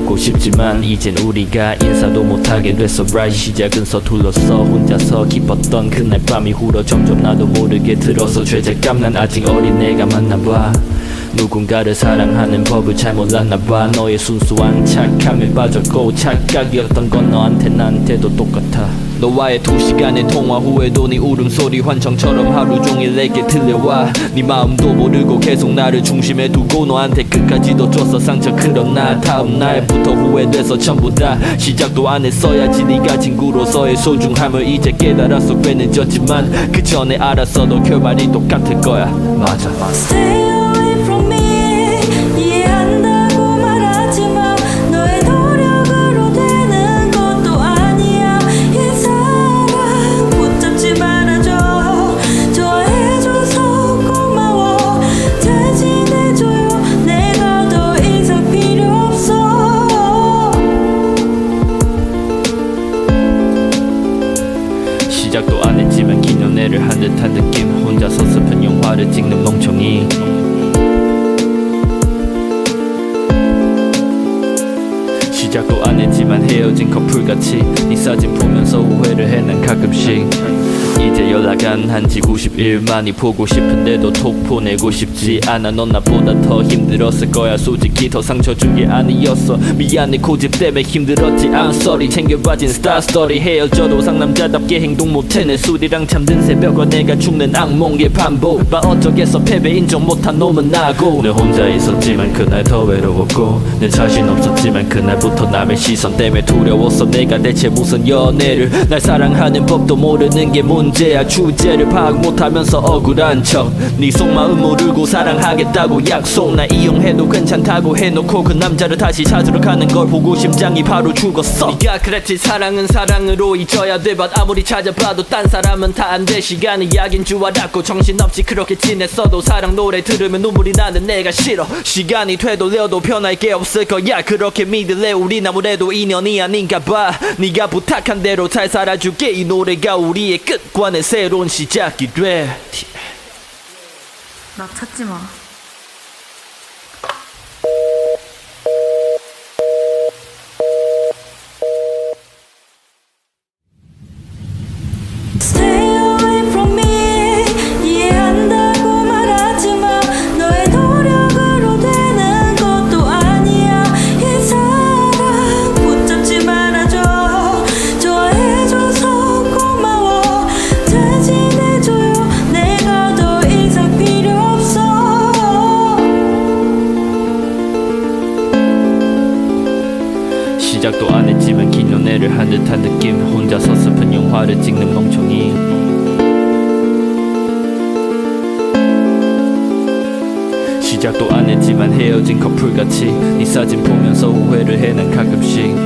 웃고 싶지만 이젠 우리가 인사도 못하게 됐어 right 시작은 서툴렀어 혼자서 기뻤던 그날 밤이 후러 점점 나도 모르게 들어서 죄책감 난 아직 어린 내가 맞나봐 누군가를 사랑하는 법을 잘 몰랐나봐. 너의 순수한 착함에 빠졌고 착각이었던 건 너한테 나한테도 똑같아. 너와의 두 시간의 통화 후에도 네 울음소리 환청처럼 하루 종일 내게 들려와. 네 마음도 모르고 계속 나를 중심에 두고 너한테 끝까지도 줬어 상처 그러나. 다음 날부터 후회돼서 전부 다 시작도 안 했어야지 네가 친구로서의 소중함을 이제 깨달았어 꽤 늦었지만 그 전에 알았어도 결말이 똑같을 거야. 맞아 시작도 안 했지만 긴 연애를 한 듯한 느낌. 혼자서 슬픈 영화를 찍는 멍청이. 시작도 안 했지만 헤어진 커플같이 네 사진 보면서 후회를 해 난 가끔씩 이제 연락 안 한 지 90일 많이 보고 싶은데도 톡 보내고 싶지 않아. 넌 나보다 더 힘들었을 거야. 솔직히 더 상처 준 게 아니었어. 미안해. 고집 때문에 힘들었지. I'm sorry. 챙겨봐진 스타 스토리 헤어져도 상남자답게 행동 못해 내 술이랑 잠든 새벽과 내가 죽는 악몽의 반복. 마 어쩌겠어. 패배 인정 못한 놈은 나고. 늘 혼자 있었지만 그날 더 외로웠고 내 자신 없었지만 그날부터 남의 시선 때문에 두려웠어. 내가 대체 무슨 연애를 날 사랑하는 법도 모르는 게 문제야. 주제를 파악 못하면서 억울한 척 네 속마음 모르고 사랑하겠다고 약속. 나 이용해도 괜찮다고 해놓고 그 남자를 다시 찾으러 가는 걸 보고 심장이 바로 죽었어. 네가 그랬지. 사랑은 사랑으로 잊어야 돼. But 아무리 찾아봐도 딴 사람은 다 안 돼. 시간이 약인 줄 알았고 정신없이 그렇게 지냈어도 사랑 노래 들으면 눈물이 나는 내가 싫어. 시간이 되돌려도 변할 게 없을 거야. 그렇게 믿을래? 우린 아무래도 인연이 아닌가 봐. 네가 부탁한 대로 잘 살아줄게. 이 노래가 우리의 끝 과는 새로운 시작이 돼 나 찾지 마. 시작도 안 했지만 긴 연애를 한 듯한 느낌 혼자서 슬픈 영화를 찍는 멍청이. 시작도 안 했지만 헤어진 커플같이 네 사진 보면서 후회를 해난 가끔씩